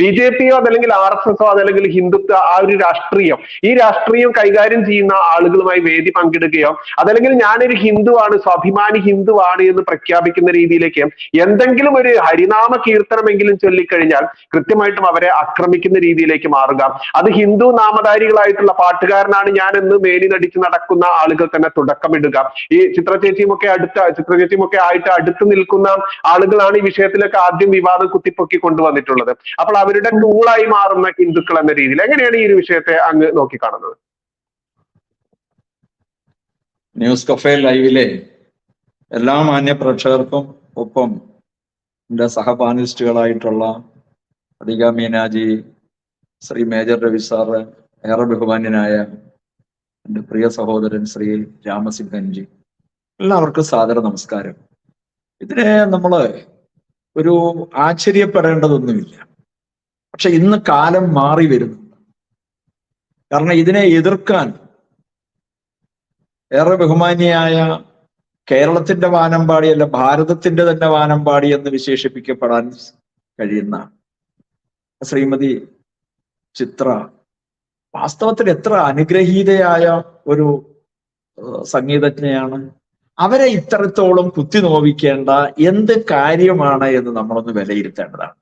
B J പിയോ അതല്ലെങ്കിൽ R S എസോ അതല്ലെങ്കിൽ ഹിന്ദുത്വ ആ ഒരു രാഷ്ട്രീയം. ഈ രാഷ്ട്രീയം കൈകാര്യം ചെയ്യുന്ന ആളുകളുമായി വേദി പങ്കിടുകയോ അതല്ലെങ്കിൽ ഞാനൊരു ഹിന്ദുവാണ് സ്വാഭിമാനി ഹിന്ദുവാണ് എന്ന് പ്രഖ്യാപിക്കുന്ന രീതിയിലേക്ക് എന്തെങ്കിലും ഒരു ഹരിനാമ കീർത്തനമെങ്കിലും ചൊല്ലിക്കഴിഞ്ഞാൽ കൃത്യമായിട്ടും അവരെ ആക്രമിക്കുന്ന രീതിയിലേക്ക് മാറുക. അത് ഹിന്ദു നാമധാരികളായിട്ടുള്ള പാട്ടുകാരനാണ് ഞാൻ എന്ന് മേനി നടിച്ച് നടക്കുന്ന ആളുകൾ തന്നെ തുടക്കമിടുക. ഈ ചിത്ര അടുത്ത ചിത്ര ആയിട്ട് അടുത്ത് നിൽക്കുന്ന ആളുകളാണ് ഈ വിഷയത്തിലൊക്കെ ആദ്യം വിവാദം കുത്തിപ്പൊക്കി കൊണ്ടുവന്നിട്ടുള്ളത്. അപ്പോൾ അവരുടെ ടൂളായി മാറുന്ന ഹിന്ദുക്കൾ എന്ന രീതിയിൽ എങ്ങനെയാണ് ഈ ഒരു വിഷയത്തെ അങ്ങ് നോക്കിക്കാണുന്നത്? ന്യൂസ് കഫേ ലൈവിലെ എല്ലാ മാന്യ പ്രേക്ഷകർക്കും ഒപ്പം എന്റെ സഹപാനലിസ്റ്റുകളായിട്ടുള്ള അധിക മീനാജി ശ്രീ മേജർ രവി സാറ് ഏറെ ബഹുമാന്യനായ എന്റെ പ്രിയ സഹോദരൻ ശ്രീ രാമസിംഹൻജി. എല്ലാവർക്കും സാദര നമസ്കാരം. ഇതിനെ നമ്മൾ ഒരു ആശ്ചര്യപ്പെടേണ്ടതൊന്നുമില്ല. പക്ഷെ ഇന്ന് കാലം മാറി വരുന്നു. കാരണം ഇതിനെ എതിർക്കാൻ ഏറെ ബഹുമാന്യയായ കേരളത്തിന്റെ വാനമ്പാടി അല്ല ഭാരതത്തിന്റെ തന്നെ വാനമ്പാടി എന്ന് വിശേഷിപ്പിക്കപ്പെടാൻ കഴിയുന്ന ശ്രീമതി ചിത്ര വാസ്തവത്തിൽ എത്ര അനുഗ്രഹീതയായ ഒരു സംഗീതജ്ഞയാണ്. അവരെ ഇത്രത്തോളം കുത്തി നോവിക്കേണ്ട എന്ത് കാര്യമാണ് എന്ന് നമ്മളൊന്ന് വിലയിരുത്തേണ്ടതാണ്.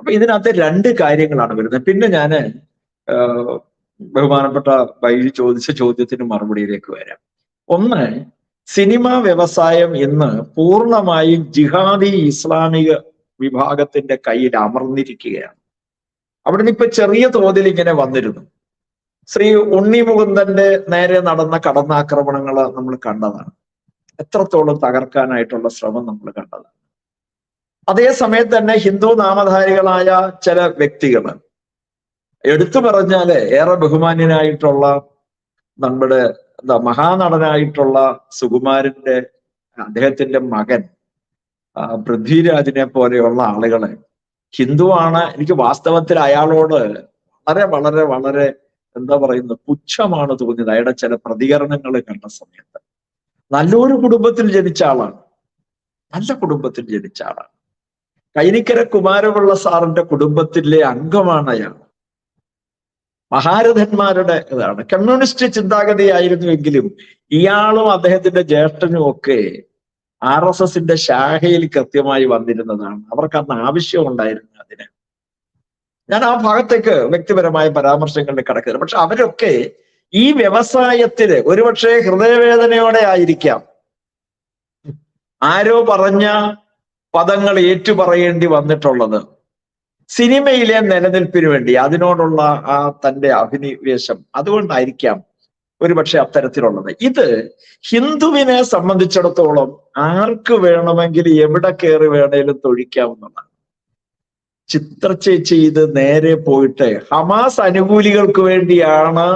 അപ്പൊ ഇതിനകത്ത് രണ്ട് കാര്യങ്ങളാണ് വരുന്നത്. പിന്നെ ഞാൻ ബഹുമാനപ്പെട്ട വൈകി ചോദിച്ച ചോദ്യത്തിന് മറുപടിയിലേക്ക് വരാം. ഒന്ന് സിനിമ വ്യവസായം ഇന്ന് പൂർണമായും ജിഹാദി ഇസ്ലാമിക വിഭാഗത്തിന്റെ കയ്യിൽ അമർന്നിരിക്കുകയാണ്. അവിടുന്ന് ഇപ്പൊ ചെറിയ തോതിൽ ഇങ്ങനെ വന്നിരുന്നു. ശ്രീ ഉണ്ണി മുകുന്ദന്റെ നേരെ നടന്ന കടന്നാക്രമണങ്ങൾ നമ്മൾ കണ്ടതാണ്. എത്രത്തോളം തകർക്കാനായിട്ടുള്ള ശ്രമം നമ്മൾ കണ്ടതാണ്. അതേ സമയത്ത് തന്നെ ഹിന്ദു നാമധാരികളായ ചില വ്യക്തികൾ. എടുത്തു പറഞ്ഞാൽ ഏറെ ബഹുമാന്യനായിട്ടുള്ള നമ്മുടെ എന്താ മഹാനടനായിട്ടുള്ള സുകുമാരന്റെ അദ്ദേഹത്തിന്റെ മകൻ പൃഥ്വിരാജിനെ പോലെയുള്ള ആളുകളെ. ഹിന്ദുവാണ് എനിക്ക് വാസ്തവത്തിൽ അയാളോട് വളരെ വളരെ വളരെ എന്താ പറയുന്നത് പുച്ഛമാണ് തോന്നിയത്. അയാളുടെ ചില പ്രതികരണങ്ങൾ കണ്ട സമയത്ത്. നല്ലൊരു കുടുംബത്തിൽ ജനിച്ച ആളാണ്. നല്ല കുടുംബത്തിൽ ജനിച്ച ആളാണ്. കൈനിക്കര കുമാരപിള്ള സാറിന്റെ കുടുംബത്തിലെ അംഗമാണ് അയാൾ. മഹാരഥന്മാരുടെ ഇതാണ്. കമ്മ്യൂണിസ്റ്റ് ചിന്താഗതിയായിരുന്നുവെങ്കിലും ഇയാളും അദ്ദേഹത്തിന്റെ ജ്യേഷ്ഠനും ഒക്കെ ആർ എസ് എസിന്റെ ശാഖയിൽ കൃത്യമായി വന്നിരുന്നതാണ്. അവർക്ക് അന്ന് ആവശ്യമുണ്ടായിരുന്നു അതിന്. ഞാൻ ആ ഭാഗത്തേക്ക് വ്യക്തിപരമായ പരാമർശങ്ങളിൽ കടക്കുന്നത് പക്ഷെ അവരൊക്കെ ഈ വ്യവസായത്തിൽ ഒരുപക്ഷെ ഹൃദയവേദനയോടെ ആയിരിക്കാം. ആരോ പറഞ്ഞ പദങ്ങൾ ഏറ്റുപറയേണ്ടി വന്നിട്ടുള്ളത്. സിനിമയിലെ നിലനിൽപ്പിന് വേണ്ടി അതിനോടുള്ള ആ തന്റെ അഭിനിവേശം അതുകൊണ്ടായിരിക്കാം ഒരുപക്ഷെ അത്തരത്തിലുള്ളത്. ഇത് ഹിന്ദുവിനെ സംബന്ധിച്ചിടത്തോളം ആർക്ക് വേണമെങ്കിൽ എവിടെ കയറി വേണേലും തൊഴിക്കാവുന്നതാണ്. ചിത്ര ചേച്ചി ഇത് നേരെ പോയിട്ട് ഹമാസ് അനുകൂലികൾക്ക് വേണ്ടിയാണ്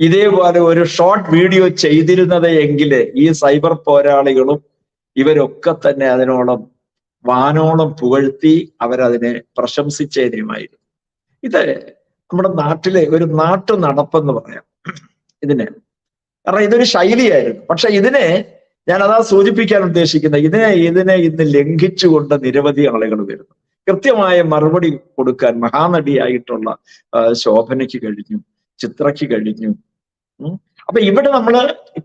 ഇതേപോലെ ഒരു ഷോർട്ട് വീഡിയോ ചെയ്തിരുന്നത് എങ്കിൽ ഈ സൈബർ പോരാളികളും ഇവരൊക്കെ തന്നെ അതിനോളം വാനോളം പുകഴ്ത്തി അവരതിനെ പ്രശംസിച്ചതിനുമായിരുന്നു ഇത് നമ്മുടെ നാട്ടിലെ ഒരു നാട്ടു നടപ്പെന്ന് പറയാം. ഇതിന്. കാരണം ഇതൊരു ശൈലിയായിരുന്നു. പക്ഷെ ഇതിനെ ഞാൻ അതാ സൂചിപ്പിക്കാൻ ഉദ്ദേശിക്കുന്നത് ഇതിനെ ഇതിനെ ഇന്ന് ലംഘിച്ചുകൊണ്ട് നിരവധി ആളുകൾ വരുന്നു. കൃത്യമായ മറുപടി കൊടുക്കാൻ മഹാനടിയായിട്ടുള്ള ശോഭനയ്ക്ക് കഴിഞ്ഞു ചിത്രയ്ക്ക് കഴിഞ്ഞു. അപ്പൊ ഇവിടെ നമ്മൾ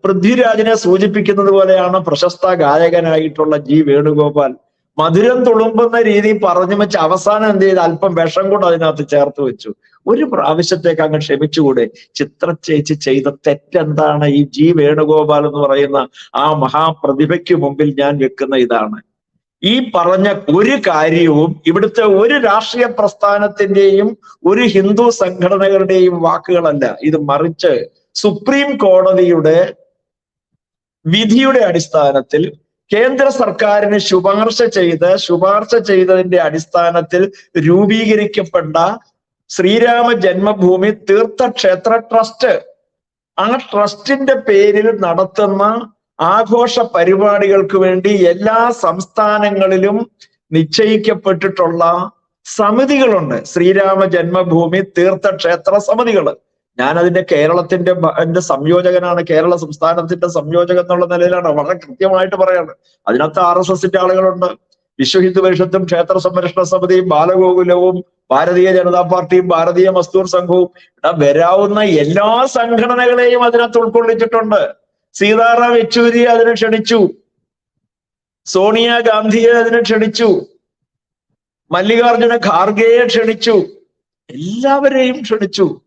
പൃഥ്വിരാജിനെ സൂചിപ്പിക്കുന്നത് പോലെയാണ് പ്രശസ്ത ഗായകനായിട്ടുള്ള ജി വേണുഗോപാൽ. മധുരം തുളുമ്പുന്ന രീതി പറഞ്ഞു വെച്ച് അവസാനം എന്ത് ചെയ്ത്? അല്പം വിഷം കൂടെ അതിനകത്ത് ചേർത്ത് വെച്ചു. ഒരു പ്രാവശ്യത്തേക്ക് അങ്ങ് ക്ഷമിച്ചുകൂടെ? ചിത്ര ചേച്ചി ചെയ്ത തെറ്റെന്താണ് ഈ ജി വേണുഗോപാൽ എന്ന് പറയുന്ന ആ മഹാപ്രതിഭയ്ക്ക് മുമ്പിൽ ഞാൻ വെക്കുന്ന ഇതാണ്. ഈ പറഞ്ഞ ഒരു കാര്യവും ഇവിടുത്തെ ഒരു രാഷ്ട്രീയ പ്രസ്ഥാനത്തിന്റെയും ഒരു ഹിന്ദു സംഘടനകളുടെയും വാക്കുകളല്ല. ഇത് മറിച്ച് സുപ്രീം കോടതിയുടെ വിധിയുടെ അടിസ്ഥാനത്തിൽ കേന്ദ്ര സർക്കാരിന് ശുപാർശ ചെയ്ത് ശുപാർശ ചെയ്തതിന്റെ അടിസ്ഥാനത്തിൽ രൂപീകരിക്കപ്പെട്ട ശ്രീരാമ ജന്മഭൂമി തീർത്ഥക്ഷേത്ര ട്രസ്റ്റ്. ആ ട്രസ്റ്റിന്റെ പേരിൽ നടത്തുന്ന ആഘോഷ പരിപാടികൾക്ക് വേണ്ടി എല്ലാ സംസ്ഥാനങ്ങളിലും നിശ്ചയിക്കപ്പെട്ടിട്ടുള്ള സമിതികളുണ്ട്. ശ്രീരാമ ജന്മഭൂമി തീർത്ഥക്ഷേത്ര സമിതികൾ ഞാൻ അതിന്റെ കേരളത്തിന്റെ എന്റെ സംയോജകനാണ് കേരള സംസ്ഥാനത്തിന്റെ സംയോജകൻ എന്നുള്ള നിലയിലാണ്. വളരെ കൃത്യമായിട്ട് പറയാണ്. അതിനകത്ത് ആർ എസ് എസിന്റെ ആളുകളുണ്ട്. വിശ്വ ഹിന്ദു പരിഷത്തും ക്ഷേത്ര സംരക്ഷണ സമിതിയും ബാലഗോകുലവും ഭാരതീയ ജനതാ പാർട്ടിയും ഭാരതീയ മസ്തൂർ സംഘവും വരാവുന്ന എല്ലാ സംഘടനകളെയും അതിനകത്ത് ഉൾക്കൊള്ളിച്ചിട്ടുണ്ട്. സീതാറാം യെച്ചൂരി അതിനെ ക്ഷണിച്ചു. സോണിയ ഗാന്ധിയെ അതിനെ ക്ഷണിച്ചു. മല്ലികാർജുന ഖാർഗെയെ ക്ഷണിച്ചു. എല്ലാവരെയും ക്ഷണിച്ചു.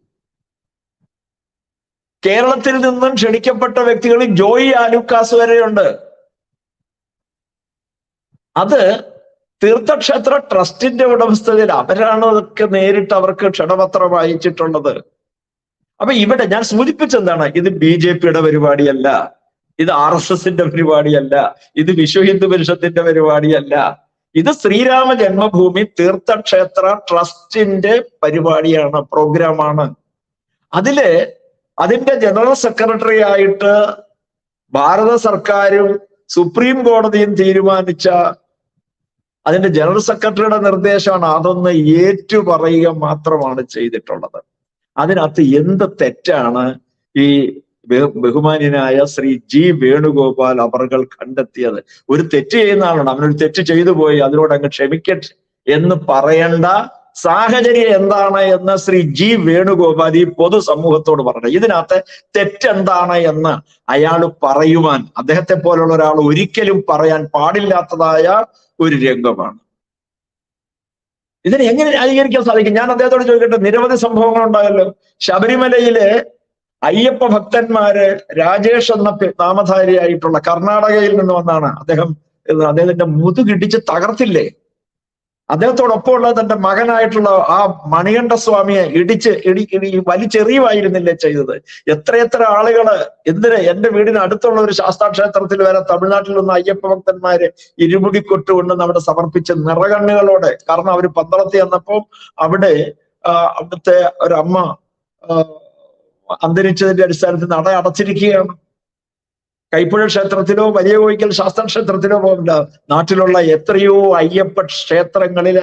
കേരളത്തിൽ നിന്നും ക്ഷണിക്കപ്പെട്ട വ്യക്തികളിൽ ജോയി ആലുക്കാസ് വരെയുണ്ട്. അത് തീർത്ഥക്ഷേത്ര ട്രസ്റ്റിന്റെ ഉടമസ്ഥതയിൽ അവരാണ് അതൊക്കെ നേരിട്ട് അവർക്ക് ക്ഷണപത്രം വായിച്ചിട്ടുള്ളത് അപ്പൊ ഇവിടെ ഞാൻ സൂചിപ്പിച്ചെന്താണ് ഇത് ബി ജെ പിയുടെ പരിപാടിയല്ല ഇത് ആർ എസ് എസിന്റെ പരിപാടിയല്ല ഇത് വിശ്വ ഹിന്ദു പരിഷത്തിന്റെ പരിപാടിയല്ല. ഇത് ശ്രീരാമ ജന്മഭൂമി തീർത്ഥക്ഷേത്ര ട്രസ്റ്റിന്റെ പരിപാടിയാണ് പ്രോഗ്രാമാണ്. അതിൽ അതിന്റെ ജനറൽ സെക്രട്ടറി ആയിട്ട് ഭാരത സർക്കാരും സുപ്രീം കോടതിയും തീരുമാനിച്ച അതിന്റെ ജനറൽ സെക്രട്ടറിയുടെ നിർദ്ദേശമാണ് അതൊന്ന് ഏറ്റുപറയുക മാത്രമാണ് ചെയ്തിട്ടുള്ളത്. അതിനകത്ത് എന്ത് തെറ്റാണ് ഈ ബഹു- ബഹുമാന്യനായ ശ്രീ ജി വേണുഗോപാൽ അവർകൾ കണ്ടെത്തിയത്? ഒരു തെറ്റ് ചെയ്യുന്ന ആളാണ്. അവനൊരു തെറ്റ് ചെയ്തു പോയി. അതിനോട് അങ്ങ് ക്ഷമിക്കട്ടെ എന്ന് പറയേണ്ട സാഹചര്യം എന്താണ് എന്ന് ശ്രീ ജി വേണുഗോപാൽ ഈ പൊതുസമൂഹത്തോട് പറഞ്ഞു ഇതിനകത്ത് തെറ്റെന്താണ് എന്ന് അയാൾ പറയുവാൻ അദ്ദേഹത്തെ പോലുള്ള ഒരാൾ ഒരിക്കലും പറയാൻ പാടില്ലാത്തതായ ഒരു രംഗമാണ്. ഇതിനെ എങ്ങനെ ന്യായീകരിക്കാൻ സാധിക്കും? ഞാൻ അദ്ദേഹത്തോട് ചോദിക്കട്ടെ നിരവധി സംഭവങ്ങൾ ഉണ്ടായല്ലോ. ശബരിമലയിലെ അയ്യപ്പ ഭക്തന്മാര് രാജേഷ് എന്ന നാമധാരിയായിട്ടുള്ള കർണാടകയിൽ നിന്ന് വന്നാണ്. അദ്ദേഹം അദ്ദേഹത്തിന്റെ മുതുകിടിച്ച് തകർത്തില്ലേ? അദ്ദേഹത്തോടൊപ്പം ഉള്ള തന്റെ മകനായിട്ടുള്ള ആ മണികണ്ഠ സ്വാമിയെ ഇടിച്ച് ഇടി ഇടി വലിച്ചെറിയുമായിരുന്നില്ലേ ചെയ്തത്. എത്രയെത്ര ആളുകൾ എന്തിന് എന്റെ വീടിന് അടുത്തുള്ള ഒരു ശാസ്താക്ഷേത്രത്തിൽ വരെ തമിഴ്നാട്ടിൽ നിന്ന് അയ്യപ്പ ഭക്തന്മാര് ഇരുമുടിക്കൊട്ട് കൊണ്ട് നമ്മുടെ സമർപ്പിച്ച നിറകണ്ണുകളോടെ കാരണം അവർ പന്തളത്തിൽ വന്നപ്പോൾ അവിടെ അവിടുത്തെ ഒരമ്മ അന്തരിച്ചതിന്റെ അടിസ്ഥാനത്തിൽ നട അടച്ചിരിക്കുകയാണ്. കൈപ്പുഴ ക്ഷേത്രത്തിലോ വലിയ കോയിക്കൽ ശാസ്ത്ര ക്ഷേത്രത്തിലോ പോകില്ല നാട്ടിലുള്ള എത്രയോ അയ്യപ്പ ക്ഷേത്രങ്ങളിൽ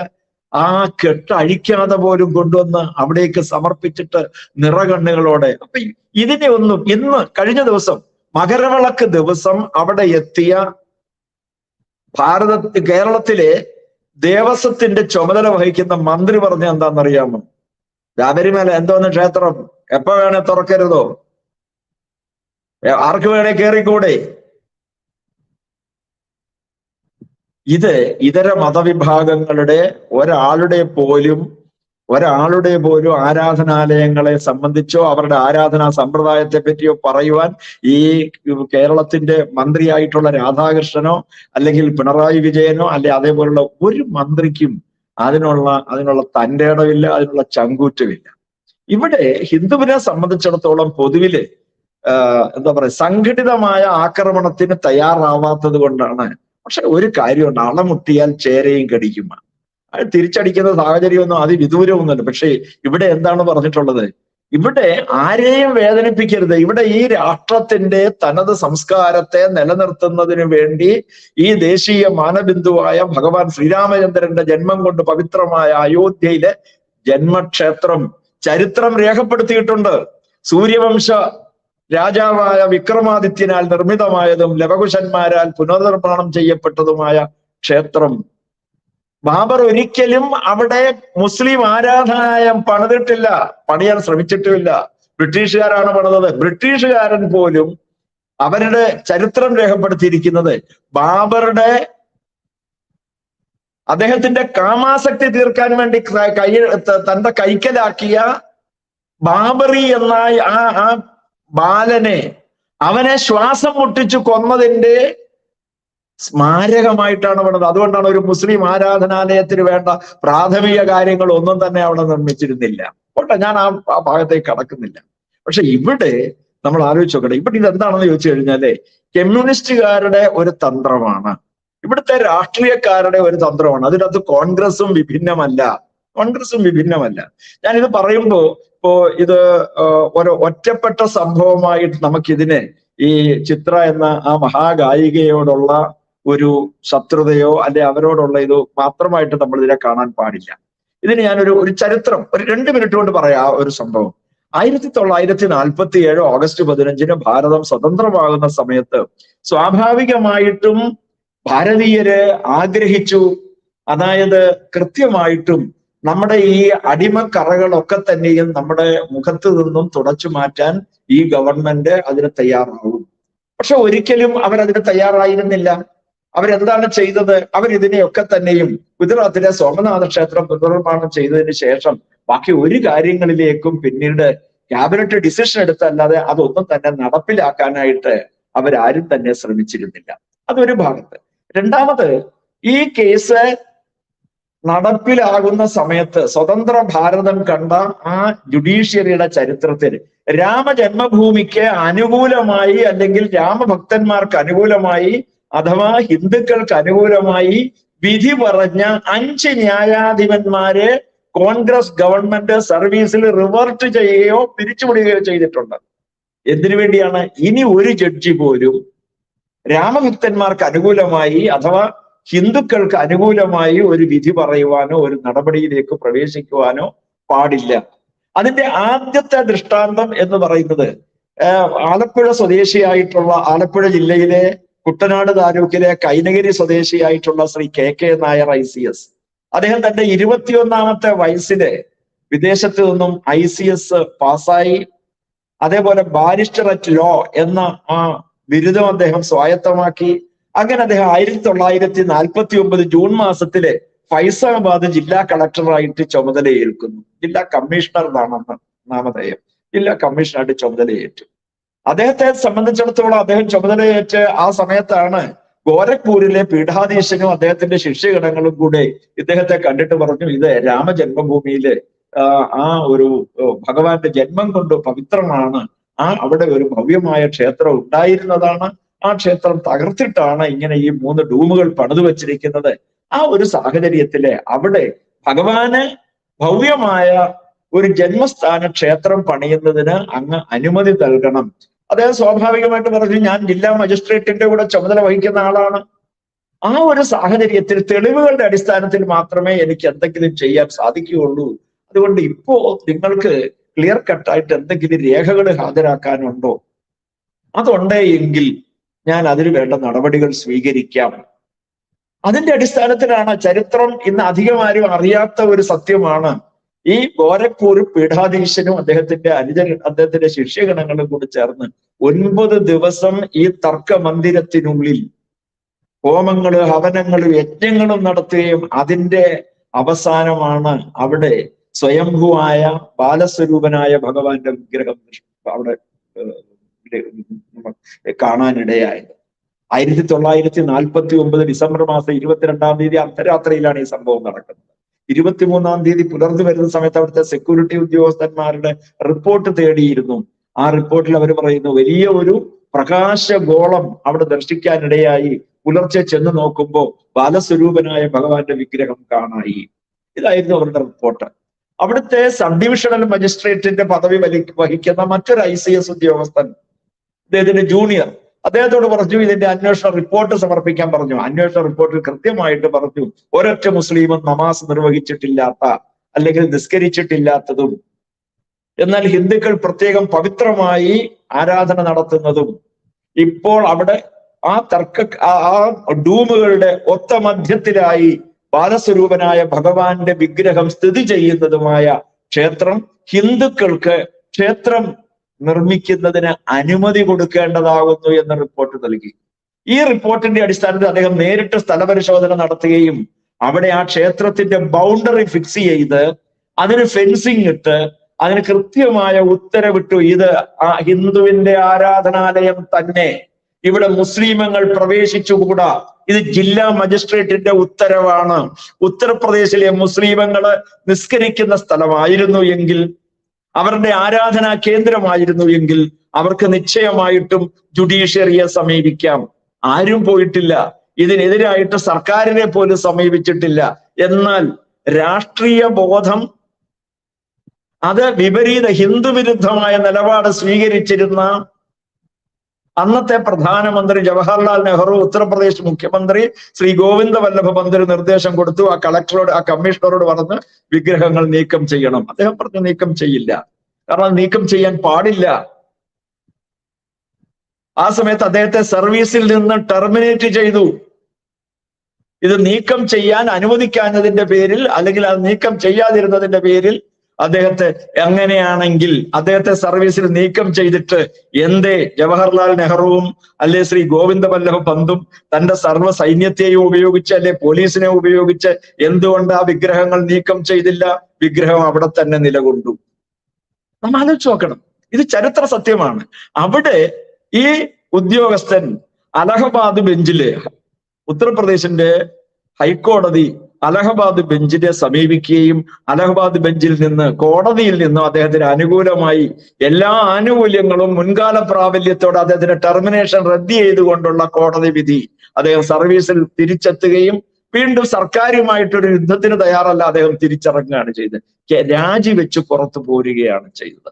ആ കെട്ട് അഴിക്കാതെ പോലും കൊണ്ടുവന്ന് അവിടേക്ക് സമർപ്പിച്ചിട്ട് നിറകണ്ണുകളോടെ. അപ്പൊ ഇതിനെ ഒന്നും ഇന്ന് കഴിഞ്ഞ ദിവസം മകരവിളക്ക് ദിവസം അവിടെ എത്തിയ ഭാരത കേരളത്തിലെ ദേവസ്വത്തിന്റെ ചുമതല വഹിക്കുന്ന മന്ത്രി പറഞ്ഞ എന്താണെന്നറിയാമോ? ശബരിമല എന്തോന്ന് ക്ഷേത്രം? എപ്പോ വേണേ തുറക്കരുതോ? ആർക്ക് വേണേ കേറിക്കൂടെ? ഇത് ഇതര മതവിഭാഗങ്ങളുടെ ഒരാളുടെ പോലും ഒരാളുടെ പോലും ആരാധനാലയങ്ങളെ സംബന്ധിച്ചോ അവരുടെ ആരാധനാ സമ്പ്രദായത്തെ പറ്റിയോ പറയുവാൻ ഈ കേരളത്തിന്റെ മന്ത്രിയായിട്ടുള്ള രാധാകൃഷ്ണനോ അല്ലെങ്കിൽ പിണറായി വിജയനോ അല്ലെ അതേപോലുള്ള ഒരു മന്ത്രിക്കും അതിനുള്ള അതിനുള്ള തന്റെ ഇടമില്ല അതിനുള്ള ചങ്കൂറ്റമില്ല. ഇവിടെ ഹിന്ദുവിനെ സംബന്ധിച്ചിടത്തോളം പൊതുവിൽ എന്താ പറയാ സംഘടിതമായ ആക്രമണത്തിന് തയ്യാറാവാത്തത് കൊണ്ടാണ്. പക്ഷെ ഒരു കാര്യമുണ്ട്. അളമുട്ടിയാൽ ചേരയും കടിക്കും അത് തിരിച്ചടിക്കുന്ന സാഹചര്യമൊന്നും അതിവിദൂരമൊന്നുമില്ല. പക്ഷേ ഇവിടെ എന്താണ് പറഞ്ഞിട്ടുള്ളത്? ഇവിടെ ആരെയും വേദനിപ്പിക്കരുത്. ഇവിടെ ഈ രാഷ്ട്രത്തിന്റെ തനത് സംസ്കാരത്തെ നിലനിർത്തുന്നതിന് വേണ്ടി ഈ ദേശീയ മാനബിന്ദുവായ ഭഗവാൻ ശ്രീരാമചന്ദ്രന്റെ ജന്മം കൊണ്ട് പവിത്രമായ അയോധ്യയിലെ ജന്മക്ഷേത്രം ചരിത്രം രേഖപ്പെടുത്തിയിട്ടുണ്ട്. സൂര്യവംശ രാജാവായ വിക്രമാദിത്യനാൽ നിർമ്മിതമായതും ലവകുശന്മാരാൽ പുനർനിർമ്മാണം ചെയ്യപ്പെട്ടതുമായ ക്ഷേത്രം. ബാബർ ഒരിക്കലും അവിടെ മുസ്ലിം ആരാധനാലയം പണിതിട്ടില്ല. പണിയാൻ ശ്രമിച്ചിട്ടുമില്ല. ബ്രിട്ടീഷുകാരാണ് പണിതത്. ബ്രിട്ടീഷുകാരൻ പോലും അവരുടെ ചരിത്രം രേഖപ്പെടുത്തിയിരിക്കുന്നത് ബാബറുടെ അദ്ദേഹത്തിന്റെ കാമാസക്തി തീർക്കാൻ വേണ്ടി കൈ തന്റെ കൈക്കലാക്കിയ ബാബറി എന്ന ആ ആ ബാലനെ അവനെ ശ്വാസം മുട്ടിച്ചു കൊന്നതിന്റെ സ്മാരകമായിട്ടാണ് വേണ്ടത്. അതുകൊണ്ടാണ് ഒരു മുസ്ലിം ആരാധനാലയത്തിന് വേണ്ട പ്രാഥമിക കാര്യങ്ങൾ ഒന്നും തന്നെ അവിടെ നിർമ്മിച്ചിരുന്നില്ല. പോട്ടെ ഞാൻ ആ ഭാഗത്തേക്ക് കടക്കുന്നില്ല. പക്ഷെ ഇവിടെ നമ്മൾ ആലോചിച്ച് നോക്കട്ടെ. ഇവിടെ ഇത് എന്താണെന്ന് ചോദിച്ചു കഴിഞ്ഞാൽ കമ്മ്യൂണിസ്റ്റുകാരുടെ ഒരു തന്ത്രമാണ്. ഇവിടുത്തെ രാഷ്ട്രീയക്കാരുടെ ഒരു തന്ത്രമാണ്. അതിനകത്ത് കോൺഗ്രസും വിഭിന്നമല്ല. കോൺഗ്രസും വിഭിന്നമല്ല. ഞാനിത് പറയുമ്പോ ഇപ്പോ ഇത് ഒരു ഒറ്റപ്പെട്ട സംഭവമായിട്ട് നമുക്കിതിനെ ഈ ചിത്ര എന്ന ആ മഹാഗായികയോടുള്ള ഒരു ശത്രുതയോ അല്ലെ അവരോടുള്ള ഇത് മാത്രമായിട്ട് നമ്മൾ ഇതിനെ കാണാൻ പാടില്ല. ഇതിന് ഞാനൊരു ഒരു ചരിത്രം ഒരു രണ്ട് മിനിറ്റ് കൊണ്ട് പറയാം ആ ഒരു സംഭവം. ആയിരത്തി തൊള്ളായിരത്തി നാൽപ്പത്തി ഏഴ് ഓഗസ്റ്റ് പതിനഞ്ചിന് ഭാരതം സ്വതന്ത്രമാകുന്ന സമയത്ത് സ്വാഭാവികമായിട്ടും ഭാരതീയര് ആഗ്രഹിച്ചു. അതായത് കൃത്യമായിട്ടും നമ്മുടെ ഈ അടിമക്കറകളൊക്കെ തന്നെയും നമ്മുടെ മുഖത്ത് നിന്നും തുടച്ചു മാറ്റാൻ ഈ ഗവൺമെന്റ് അതിന് തയ്യാറാവും പക്ഷെ ഒരിക്കലും അവരതിന് തയ്യാറായിരുന്നില്ല. അവരെന്താണ് ചെയ്തത്? അവരിതിനെയൊക്കെ തന്നെയും ഗുജറാത്തിലെ സോമനാഥ ക്ഷേത്രം പുനർനിർമ്മാണം ചെയ്തതിന് ശേഷം ബാക്കി ഒരു കാര്യങ്ങളിലേക്കും പിന്നീട് ക്യാബിനറ്റ് ഡിസിഷൻ എടുത്തല്ലാതെ അതൊന്നും തന്നെ നടപ്പിലാക്കാനായിട്ട് അവരാരും തന്നെ ശ്രമിച്ചിരുന്നില്ല. അതൊരു ഭാഗത്ത്. രണ്ടാമത് ഈ കേസ് നടപ്പിലാകുന്ന സമയത്ത് സ്വതന്ത്ര ഭാരതം കണ്ട ആ ജുഡീഷ്യറിയുടെ ചരിത്രത്തിൽ രാമജന്മഭൂമിക്ക് അനുകൂലമായി അല്ലെങ്കിൽ രാമഭക്തന്മാർക്ക് അനുകൂലമായി അഥവാ ഹിന്ദുക്കൾക്ക് അനുകൂലമായി വിധി പറഞ്ഞ അഞ്ച് ന്യായാധിപന്മാരെ കോൺഗ്രസ് ഗവൺമെന്റ് സർവീസിൽ റിവേർട്ട് ചെയ്യുകയോ പിരിച്ചുവിടുകയോ ചെയ്തിട്ടുണ്ട്. എന്തിനു വേണ്ടിയാണ്? ഇനി ഒരു ജഡ്ജി പോലും രാമഭക്തന്മാർക്ക് അനുകൂലമായി അഥവാ ഹിന്ദുക്കൾക്ക് അനുകൂലമായി ഒരു വിധി പറയുവാനോ ഒരു നടപടിയിലേക്ക് പ്രവേശിക്കുവാനോ പാടില്ല. അതിന്റെ ആദ്യത്തെ ദൃഷ്ടാന്തം എന്ന് പറയുന്നത് ആലപ്പുഴ സ്വദേശിയായിട്ടുള്ള ആലപ്പുഴ ജില്ലയിലെ കുട്ടനാട് താലൂക്കിലെ Kainakary സ്വദേശിയായിട്ടുള്ള Shri K K Nair I C S. അദ്ദേഹം തന്റെ ഇരുപത്തിയൊന്നാമത്തെ വയസ്സിൽ വിദേശത്ത് നിന്നും ഐ സി എസ് പാസ്സായി. അതേപോലെ ബാരിസ്റ്റർ അറ്റ് ലോ എന്ന ആ ബിരുദം അദ്ദേഹം സ്വായത്തമാക്കി. അങ്ങനെ അദ്ദേഹം ആയിരത്തി തൊള്ളായിരത്തി നാൽപ്പത്തി ഒമ്പത് ജൂൺ മാസത്തിൽ ഫൈസാബാദ് ജില്ലാ കളക്ടറായിട്ട് ചുമതലയേൽക്കുന്നു. ജില്ലാ കമ്മീഷണർ എന്നാണ് നാമധേയം. ജില്ലാ കമ്മീഷണറായിട്ട് ചുമതലയേറ്റു. അദ്ദേഹത്തെ സംബന്ധിച്ചിടത്തോളം അദ്ദേഹം ചുമതലയേറ്റ് ആ സമയത്താണ് ഗോരഖ്പൂരിലെ പീഠാധീശനും അദ്ദേഹത്തിന്റെ ശിഷ്യഗണങ്ങളും കൂടെ ഇദ്ദേഹത്തെ കണ്ടിട്ട് പറഞ്ഞു ഇത് രാമജന്മഭൂമിയിലെ ആ, ഒരു ഭഗവാന്റെ ജന്മം കൊണ്ട് പവിത്രമാണ്. ആ അവിടെ ഒരു ഭവ്യമായ ക്ഷേത്രം ഉണ്ടായിരുന്നതാണ്. ആ ക്ഷേത്രം തകർത്തിട്ടാണ് ഇങ്ങനെ ഈ മൂന്ന് ഡൂമുകൾ പണിതു വച്ചിരിക്കുന്നത്. ആ ഒരു സാഹചര്യത്തിൽ അവിടെ ഭഗവാന് ഭവ്യമായ ഒരു ജന്മസ്ഥാന ക്ഷേത്രം പണിയുന്നതിന് അങ്ങ് അനുമതി നൽകണം. അദ്ദേഹം സ്വാഭാവികമായിട്ട് പറഞ്ഞു ഞാൻ ജില്ലാ മജിസ്ട്രേറ്റിന്റെ കൂടെ ചുമതല വഹിക്കുന്ന ആളാണ്. ആ ഒരു സാഹചര്യത്തിൽ തെളിവുകളുടെ അടിസ്ഥാനത്തിൽ മാത്രമേ എനിക്ക് എന്തെങ്കിലും ചെയ്യാൻ സാധിക്കുകയുള്ളൂ. അതുകൊണ്ട് ഇപ്പോ നിങ്ങൾക്ക് ക്ലിയർ കട്ടായിട്ട് എന്തെങ്കിലും രേഖകൾ ഹാജരാക്കാനുണ്ടോ? അതുണ്ടേ എങ്കിൽ ഞാൻ അതിന് വേണ്ട നടപടികൾ സ്വീകരിക്കാം. അതിന്റെ അടിസ്ഥാനത്തിലാണ് ചരിത്രം ഇന്ന് അധികം ആരും അറിയാത്ത ഒരു സത്യമാണ്. ഈ ഗോരഖ്പൂർ പീഠാധീശനും അദ്ദേഹത്തിന്റെ അനുജൻ അദ്ദേഹത്തിന്റെ ശിഷ്യഗണങ്ങളും കൂടി ചേർന്ന് ഒൻപത് ദിവസം ഈ തർക്ക മന്ദിരത്തിനുള്ളിൽ ഹോമങ്ങൾ ഹവനങ്ങളും യജ്ഞങ്ങളും നടത്തുകയും അതിന്റെ അവസാനമാണ് അവിടെ സ്വയംഭുവായ ബാലസ്വരൂപനായ ഭഗവാന്റെ വിഗ്രഹം അവിടെ കാണാനിടയായത് ആയിരത്തി തൊള്ളായിരത്തി നാൽപ്പത്തി ഒമ്പത് ഡിസംബർ മാസം ഇരുപത്തിരണ്ടാം തീയതി അർദ്ധരാത്രിയിലാണ് ഈ സംഭവം നടക്കുന്നത്. ഇരുപത്തിമൂന്നാം തീയതി പുലർന്നു വരുന്ന സമയത്ത് അവിടുത്തെ സെക്യൂരിറ്റി ഉദ്യോഗസ്ഥന്മാരുടെ റിപ്പോർട്ട് തേടിയിരുന്നു. ആ റിപ്പോർട്ടിൽ അവർ പറയുന്നു വലിയ ഒരു പ്രകാശഗോളം അവിടെ ദർശിക്കാനിടയായി. പുലർച്ചെ ചെന്ന് നോക്കുമ്പോൾ ബാലസ്വരൂപനായ ഭഗവാന്റെ വിഗ്രഹം കാണായി. ഇതായിരുന്നു അവരുടെ റിപ്പോർട്ട് അവിടുത്തെ സബ് ഡിവിഷണൽ മജിസ്ട്രേറ്റിന്റെ പദവി വഹിക്കുന്ന മറ്റൊരു ഐ സി എസ് ഉദ്യോഗസ്ഥൻ അദ്ദേഹത്തിന്റെ ജൂനിയർ അദ്ദേഹത്തോട് പറഞ്ഞു ഇതിന്റെ അന്വേഷണ റിപ്പോർട്ട് സമർപ്പിക്കാൻ പറഞ്ഞു. അന്വേഷണ റിപ്പോർട്ടിൽ കൃത്യമായിട്ട് പറഞ്ഞു ഒരൊറ്റ മുസ്ലിമും നമാസ് നിർവഹിച്ചിട്ടില്ലാത്ത അല്ലെങ്കിൽ നിസ്കരിച്ചിട്ടില്ലാത്തതും എന്നാൽ ഹിന്ദുക്കൾ പ്രത്യേകം പവിത്രമായി ആരാധന നടത്തുന്നതും ഇപ്പോൾ അവിടെ ആ തർക്ക ആ- ഡൂമുകളുടെ ഒത്ത മധ്യത്തിലായി ബാലസ്വരൂപനായ ഭഗവാന്റെ വിഗ്രഹം സ്ഥിതി ചെയ്യുന്നതുമായ ക്ഷേത്രം ഹിന്ദുക്കൾക്ക് ക്ഷേത്രം നിർമ്മിക്കുന്നതിന് അനുമതി കൊടുക്കേണ്ടതാകുന്നു എന്ന റിപ്പോർട്ട് നൽകി. ഈ റിപ്പോർട്ടിന്റെ അടിസ്ഥാനത്തിൽ അദ്ദേഹം നേരിട്ട് സ്ഥലപരിശോധന നടത്തുകയും അവിടെ ആ ക്ഷേത്രത്തിന്റെ ബൗണ്ടറി ഫിക്സ് ചെയ്ത് അതിന് ഫെൻസിങ് ഇട്ട് അതിന് കൃത്യമായ ഉത്തരവിട്ടു ഇത് ആ ഹിന്ദുവിന്റെ ആരാധനാലയം തന്നെ. ഇവിടെ മുസ്ലിമങ്ങൾ പ്രവേശിച്ചുകൂടാ. ഇത് ജില്ലാ മജിസ്ട്രേറ്റിന്റെ ഉത്തരവാണ്. ഉത്തർപ്രദേശിലെ മുസ്ലിമങ്ങൾ നിസ്കരിക്കുന്ന സ്ഥലമായിരുന്നു എങ്കിൽ അവരുടെ ആരാധനാ കേന്ദ്രമായിരുന്നു എങ്കിൽ അവർക്ക് നിശ്ചയമായിട്ടും ജുഡീഷ്യറിയെ സമീപിക്കാം. ആരും പോയിട്ടില്ല. ഇതിനെതിരായിട്ട് സർക്കാരിനെ പോലും സമീപിച്ചിട്ടില്ല. എന്നാൽ രാഷ്ട്രീയ ബോധം അത് വിപരീത ഹിന്ദു വിരുദ്ധമായ നിലപാട് സ്വീകരിച്ചിരുന്ന അന്നത്തെ പ്രധാനമന്ത്രി ജവഹർലാൽ നെഹ്റു ഉത്തർപ്രദേശ് മുഖ്യമന്ത്രി ശ്രീ ഗോവിന്ദ വല്ലഭ പന്തിന് നിർദ്ദേശം കൊടുത്തു. ആ കളക്ടറോട് ആ കമ്മീഷണറോട് പറഞ്ഞ് വിഗ്രഹങ്ങൾ നീക്കം ചെയ്യണം. അദ്ദേഹം പറഞ്ഞു നീക്കം ചെയ്യില്ല. കാരണം നീക്കം ചെയ്യാൻ പാടില്ല. ആ സമയത്ത് അദ്ദേഹത്തെ സർവീസിൽ നിന്ന് ടെർമിനേറ്റ് ചെയ്തു. ഇത് നീക്കം ചെയ്യാൻ അനുവദിക്കാഞ്ഞതിന്റെ പേരിൽ അല്ലെങ്കിൽ അത് നീക്കം ചെയ്യാതിരുന്നതിന്റെ പേരിൽ അദ്ദേഹത്തെ എങ്ങനെയാണെങ്കിൽ അദ്ദേഹത്തെ സർവീസിൽ നീക്കം ചെയ്തിട്ട് എന്തേ ജവഹർലാൽ നെഹ്റുവും അല്ലെ ശ്രീ ഗോവിന്ദ വല്ലഭ പന്തും തന്റെ സർവ സൈന്യത്തെയും ഉപയോഗിച്ച് അല്ലെ പോലീസിനെ ഉപയോഗിച്ച് എന്തുകൊണ്ട് ആ വിഗ്രഹങ്ങൾ നീക്കം ചെയ്തില്ല? വിഗ്രഹം അവിടെ തന്നെ നിലകൊണ്ടു. നമ്മൾ ആലോചിച്ച് നോക്കണം. ഇത് ചരിത്ര സത്യമാണ്. അവിടെ ഈ ഉദ്യോഗസ്ഥൻ അലഹബാദ് ബെഞ്ചിൽ ഉത്തർപ്രദേശിന്റെ ഹൈക്കോടതി അലഹബാദ് ബെഞ്ചിനെ സമീപിക്കുകയും അലഹബാദ് ബെഞ്ചിൽ നിന്ന് കോടതിയിൽ നിന്നും അദ്ദേഹത്തിന് അനുകൂലമായി എല്ലാ ആനുകൂല്യങ്ങളും മുൻകാല പ്രാബല്യത്തോടെ അദ്ദേഹത്തിന്റെ ടെർമിനേഷൻ റദ്ദ് ചെയ്തുകൊണ്ടുള്ള കോടതി വിധി അദ്ദേഹം സർവീസിൽ തിരിച്ചെത്തുകയും വീണ്ടും സർക്കാരുമായിട്ടൊരു യുദ്ധത്തിന് തയ്യാറല്ല അദ്ദേഹം തിരിച്ചിറങ്ങുകയാണ് ചെയ്തത്. രാജിവെച്ച് പുറത്തു പോരുകയാണ് ചെയ്തത്.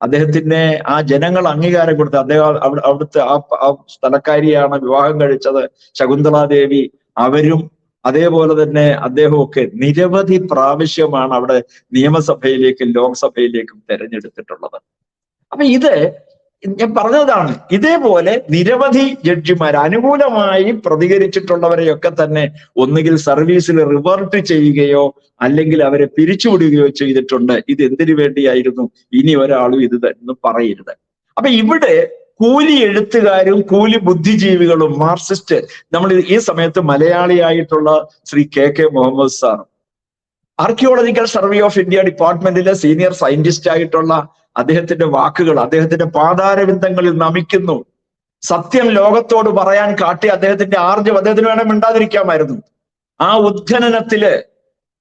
അദ്ദേഹത്തിന് ആ ജനങ്ങൾ അംഗീകാരം കൊടുത്ത് അദ്ദേഹം അവിടെ അവിടുത്തെ ആ സ്ഥലക്കാരിയാണ് വിവാഹം കഴിച്ചത് ശകുന്തളാദേവി. അവരും അതേപോലെ തന്നെ അദ്ദേഹമൊക്കെ നിരവധി പ്രാവശ്യമാണ് അവിടെ നിയമസഭയിലേക്കും ലോക്സഭയിലേക്കും തെരഞ്ഞെടുത്തിട്ടുള്ളത്. അപ്പൊ ഇത് ഞാൻ പറഞ്ഞതാണ് ഇതേപോലെ നിരവധി ജഡ്ജിമാർ അനുകൂലമായി പ്രതികരിച്ചിട്ടുള്ളവരെയൊക്കെ തന്നെ ഒന്നുകിൽ സർവീസിൽ റിവേർട്ട് ചെയ്യുകയോ അല്ലെങ്കിൽ അവരെ പിരിച്ചുവിടുകയോ ചെയ്തിട്ടുണ്ട്. ഇത് എന്തിനു വേണ്ടിയായിരുന്നു? ഇനി ഒരാളും ഇത് തന്നെ പറയരുത്. അപ്പൊ ഇവിടെ കൂലി എഴുത്തുകാരും കൂലി ബുദ്ധിജീവികളും മാർക്സിസ്റ്റ് നമ്മൾ ഈ സമയത്ത് മലയാളിയായിട്ടുള്ള Shri K K Muhammad sir. Archaeological survey of India ഡിപ്പാർട്ട്മെന്റിലെ senior scientist ആയിട്ടുള്ള അദ്ദേഹത്തിന്റെ വാക്കുകൾ അദ്ദേഹത്തിന്റെ പാതാരവിന്ദങ്ങളിൽ നമിക്കുന്നു. സത്യം ലോകത്തോട് പറയാൻ കാട്ടി അദ്ദേഹത്തിന്റെ ആർജം അദ്ദേഹത്തിന് വേണം മിണ്ടാതിരിക്കാമായിരുന്നു. ആ ഉദ്ഖനനത്തിൽ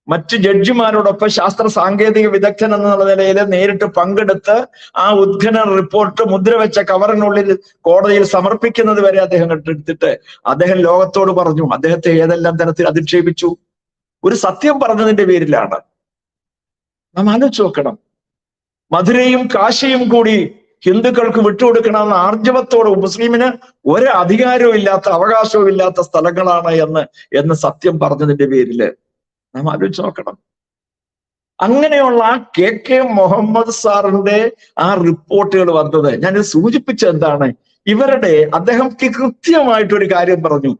മറ്റ് ജഡ്ജിമാരോടൊപ്പം ശാസ്ത്ര സാങ്കേതിക വിദഗ്ധൻ എന്നുള്ള നിലയിൽ നേരിട്ട് പങ്കെടുത്ത് ആ ഉദ്ഘന റിപ്പോർട്ട് മുദ്ര വെച്ച കവറിനുള്ളിൽ കോടതിയിൽ സമർപ്പിക്കുന്നത് വരെ അദ്ദേഹം കണ്ടെടുത്തിട്ട് അദ്ദേഹം ലോകത്തോട് പറഞ്ഞു. അദ്ദേഹത്തെ ഏതെല്ലാം തരത്തിൽ അധിക്ഷേപിച്ചു? ഒരു സത്യം പറഞ്ഞതിന്റെ പേരിലാണ്. നാം ആലോചിച്ച് നോക്കണം. മധുരയും കാശയും കൂടി ഹിന്ദുക്കൾക്ക് വിട്ടുകൊടുക്കണമെന്ന ആർജവത്തോട് മുസ്ലിമിന് ഒരു അധികാരവും ഇല്ലാത്ത അവകാശവും ഇല്ലാത്ത സ്ഥലങ്ങളാണ് എന്ന് എന്ന് സത്യം പറഞ്ഞതിന്റെ പേരിൽ. നാം ആലോചിച്ച് നോക്കണം. അങ്ങനെയുള്ള ആ കെ കെ മുഹമ്മദ് സാറിന്റെ ആ റിപ്പോർട്ടുകൾ വന്നത് ഞാൻ സൂചിപ്പിച്ച എന്താണ്? ഇവരുടെ അദ്ദേഹം കൃത്യമായിട്ടൊരു കാര്യം പറഞ്ഞു.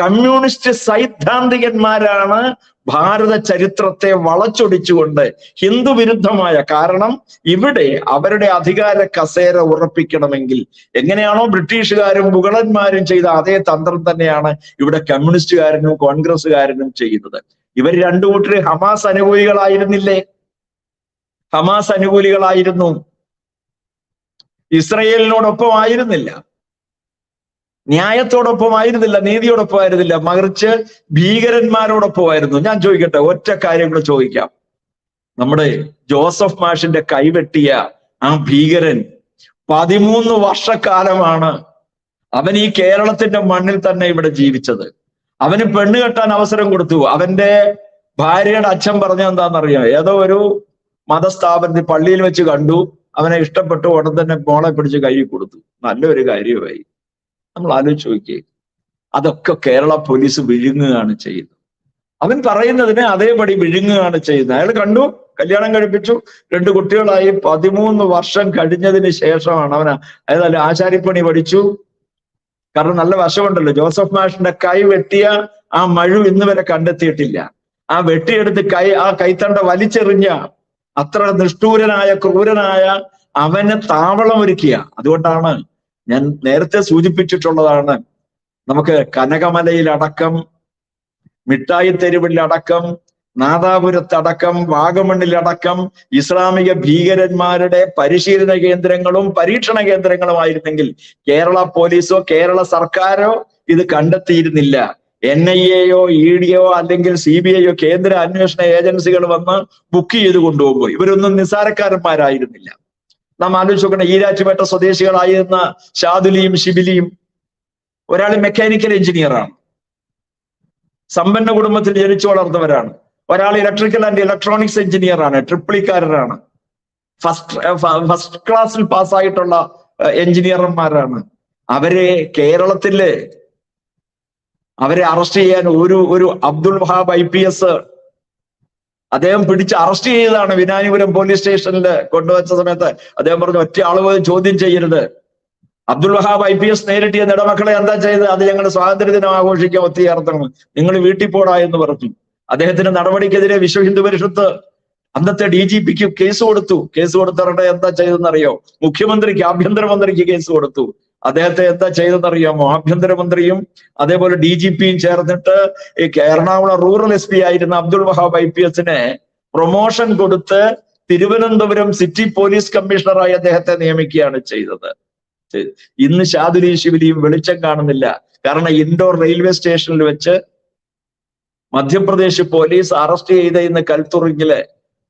കമ്മ്യൂണിസ്റ്റ് സൈദ്ധാന്തികന്മാരാണ് ഭാരത ചരിത്രത്തെ വളച്ചൊടിച്ചുകൊണ്ട് ഹിന്ദു വിരുദ്ധമായ കാരണം ഇവിടെ അവരുടെ അധികാര കസേര ഉറപ്പിക്കണമെങ്കിൽ എങ്ങനെയാണോ ബ്രിട്ടീഷുകാരും മുഗളന്മാരും ചെയ്ത അതേ തന്ത്രം തന്നെയാണ് ഇവിടെ കമ്മ്യൂണിസ്റ്റുകാരനും കോൺഗ്രസ്സുകാരനും ചെയ്യുന്നത്. ഇവർ രണ്ടു കൂട്ടര് ഹമാസ് അനുകൂലികളായിരുന്നില്ലേ? ഹമാസ് അനുകൂലികളായിരുന്നു. ഇസ്രയേലിനോടൊപ്പം ആയിരുന്നില്ല ന്യായത്തോടൊപ്പം ആയിരുന്നില്ല നീതിയോടൊപ്പം ആയിരുന്നില്ല മറിച്ച് ഭീകരന്മാരോടൊപ്പമായിരുന്നു. ഞാൻ ചോദിക്കട്ടെ ഒറ്റ കാര്യം കൂടെ ചോദിക്കാം. നമ്മുടെ ജോസഫ് മാഷിന്റെ കൈവെട്ടിയ ആ ഭീകരൻ പതിമൂന്ന് വർഷക്കാലമാണ് അവൻ ഈ കേരളത്തിന്റെ മണ്ണിൽ തന്നെ ഇവിടെ ജീവിച്ചത്. അവന് പെണ്ണ് കെട്ടാൻ അവസരം കൊടുത്തു. അവന്റെ ഭാര്യയുടെ അച്ഛൻ പറഞ്ഞ എന്താണെന്നറിയാം ഏതോ ഒരു മതസ്ഥാപനത്തിൽ പള്ളിയിൽ വെച്ച് കണ്ടു. അവനെ ഇഷ്ടപ്പെട്ടു. ഉടൻ തന്നെ മോളെ പിടിച്ച് കൈ കൊടുത്തു. നല്ലൊരു കാര്യമായി. നമ്മൾ ആലോചിച്ച് നോക്കിയേ. അതൊക്കെ കേരള പോലീസ് വിഴുങ്ങുകയാണ് ചെയ്യുന്നത്. അവൻ പറയുന്നതിനെ അതേപടി വിഴുങ്ങുകയാണ് ചെയ്യുന്നത്. അയാൾ കണ്ടു കല്യാണം കഴിപ്പിച്ചു. രണ്ട് കുട്ടികളായി പതിമൂന്ന് വർഷം കഴിഞ്ഞതിന് ശേഷമാണ് അവൻ അതായത് ആശാരിപ്പണി പഠിച്ചു. കാരണം നല്ല വശമുണ്ടല്ലോ. ജോസഫ് മാഷിന്റെ കൈ വെട്ടിയ ആ മഴു ഇന്ന് വരെ കണ്ടെത്തിയിട്ടില്ല. ആ വെട്ടിയെടുത്ത് കൈ ആ കൈത്തണ്ട വലിച്ചെറിഞ്ഞ അത്ര നിഷ്ഠൂരനായ ക്രൂരനായ അവന് താവളം ഒരുക്കിയ. അതുകൊണ്ടാണ് ഞാൻ നേരത്തെ സൂചിപ്പിച്ചിട്ടുള്ളതാണ്. നമുക്ക് കനകമലയിലടക്കം മിഠായി തെരുവിലടക്കം നാദാപുരത്തടക്കം വാഗമണ്ണിലടക്കം ഇസ്ലാമിക ഭീകരന്മാരുടെ പരിശീലന കേന്ദ്രങ്ങളും പരീക്ഷണ കേന്ദ്രങ്ങളുമായിരുന്നെങ്കിൽ കേരള പോലീസോ കേരള സർക്കാരോ ഇത് കണ്ടെത്തിയിരുന്നില്ല. എൻ ഐ എയോ ഇ ഡിയോ അല്ലെങ്കിൽ സി ബി ഐയോ കേന്ദ്ര അന്വേഷണ ഏജൻസികൾ വന്ന് ബുക്ക് ചെയ്ത് കൊണ്ടുപോകുമ്പോൾ ഇവരൊന്നും നിസ്സാരക്കാരന്മാരായിരുന്നില്ല. നാം ആലോചിച്ച് നോക്കണം ഈരാറ്റുപേട്ട സ്വദേശികളായിരുന്ന ഷാദുലിയും ഷിബിലിയും ഒരാൾ മെക്കാനിക്കൽ എഞ്ചിനീയറാണ് സമ്പന്ന കുടുംബത്തിൽ ജനിച്ചു വളർന്നവരാണ്. ഒരാൾ ഇലക്ട്രിക്കൽ ആൻഡ് ഇലക്ട്രോണിക്സ് എഞ്ചിനീയർ ആണ് ട്രിപ്പിളിക്കാരനാണ്. ഫസ്റ്റ് ഫസ്റ്റ് ക്ലാസ്സിൽ പാസ്സായിട്ടുള്ള എഞ്ചിനീയർമാരാണ് അവരെ കേരളത്തിലെ അവരെ അറസ്റ്റ് ചെയ്യാൻ ഒരു ഒരു Abdul Wahab I P S അദ്ദേഹം പിടിച്ച് അറസ്റ്റ് ചെയ്തതാണ്. വിനാനിപുരം പോലീസ് സ്റ്റേഷനിൽ കൊണ്ടുവച്ച സമയത്ത് അദ്ദേഹം പറഞ്ഞു ഒറ്റ ആൾ പോലും ചോദ്യം ചെയ്യരുത്. Abdul Wahab I P S നേരിട്ട് ചെന്ന് ഇടമക്കളെ എന്താ ചെയ്ത് അത് ഞങ്ങളുടെ സ്വാതന്ത്ര്യദിനം ആഘോഷിക്കാൻ ഒത്തുചേർത്തണം നിങ്ങൾ വീട്ടിൽ പോടാ എന്ന് പറഞ്ഞു. അദ്ദേഹത്തിന്റെ നടപടിക്കെതിരെ വിശ്വ ഹിന്ദു പരിഷത്ത് അന്നത്തെ ഡി ജി പിക്ക് കേസ് കൊടുത്തു. കേസ് കൊടുത്തവരുടെ എന്താ ചെയ്തെന്നറിയോ മുഖ്യമന്ത്രിക്ക് ആഭ്യന്തരമന്ത്രിക്ക് കേസ് കൊടുത്തു. അദ്ദേഹത്തെ എന്താ ചെയ്തെന്നറിയാമോ ആഭ്യന്തരമന്ത്രിയും അതേപോലെ ഡി ജി പിയും ചേർന്നിട്ട് ഈ എറണാകുളം റൂറൽ എസ് പി ആയിരുന്ന അബ്ദുൾ വഹാബ് ഐ പി എസിനെ പ്രൊമോഷൻ കൊടുത്ത് തിരുവനന്തപുരം സിറ്റി പോലീസ് കമ്മീഷണറായി അദ്ദേഹത്തെ നിയമിക്കുകയാണ് ചെയ്തത്. ഇന്ന് ഷാദുലി ശിവലിയും വെളിച്ചം കാണുന്നില്ല. കാരണം ഇൻഡോർ റെയിൽവേ സ്റ്റേഷനിൽ വെച്ച് മധ്യപ്രദേശ് പോലീസ് അറസ്റ്റ് ചെയ്ത ഇന്ന് കൽത്തുറിങ്ങിൽ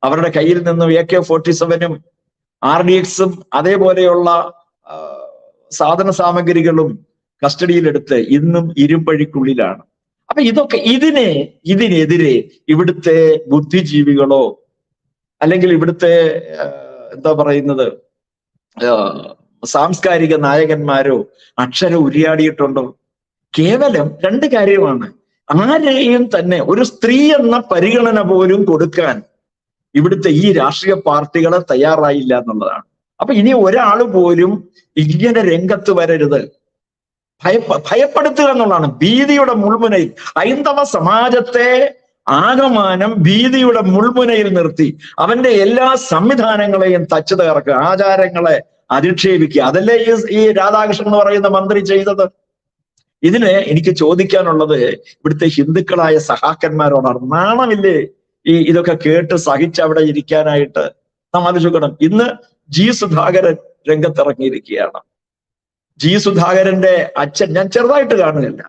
അവരുടെ കയ്യിൽ നിന്നും എ കെ ഫോർട്ടി സെവനും ആർ ഡി എക്സും അതേപോലെയുള്ള സാധന സാമഗ്രികളും കസ്റ്റഡിയിലെടുത്ത് ഇന്നും ഇരുമ്പഴിക്കുള്ളിലാണ്. അപ്പൊ ഇതൊക്കെ ഇതിനെ ഇതിനെതിരെ ഇവിടുത്തെ ബുദ്ധിജീവികളോ അല്ലെങ്കിൽ ഇവിടുത്തെ എന്താ പറയുന്നത് സാംസ്കാരിക നായകന്മാരോ അക്ഷരം ഉരിയാടിയിട്ടുണ്ടോ? കേവലം രണ്ട് കാര്യമാണ്. ആരെയും തന്നെ ഒരു സ്ത്രീ എന്ന പരിഗണന പോലും കൊടുക്കാൻ ഇവിടുത്തെ ഈ രാഷ്ട്രീയ പാർട്ടികളെ തയ്യാറായില്ല എന്നുള്ളതാണ്. അപ്പൊ ഇനി ഒരാൾ പോലും ഇങ്ങനെ രംഗത്ത് വരരുത്. ഭയ ഭയപ്പെടുത്തുക എന്നുള്ളതാണ്. ഭീതിയുടെ മുൾമുനയിൽ ഹൈന്ദവ സമാജത്തെ ആകമാനം ഭീതിയുടെ മുൾമുനയിൽ നിർത്തി അവന്റെ എല്ലാ സംവിധാനങ്ങളെയും തച്ചു തകർക്കുക ആചാരങ്ങളെ അധിക്ഷേപിക്കുക. അതല്ലേ ഈ രാധാകൃഷ്ണൻ എന്ന് പറയുന്ന മന്ത്രി ചെയ്തത്? ഇതിന് എനിക്ക് ചോദിക്കാനുള്ളത് ഇവിടുത്തെ ഹിന്ദുക്കളായ സഹാക്കന്മാരോട് നാണമില്ലേ? ഈ ഇതൊക്കെ കേട്ട് സഹിച്ച് അവിടെ ഇരിക്കാനായിട്ട് നാം ആലോചിക്കണം. ഇന്ന് ജി സുധാകരൻ രംഗത്തിറങ്ങിയിരിക്കുകയാണ്. ജി സുധാകരന്റെ അച്ഛൻ ഞാൻ ചെറുതായിട്ട് കാണുന്നില്ല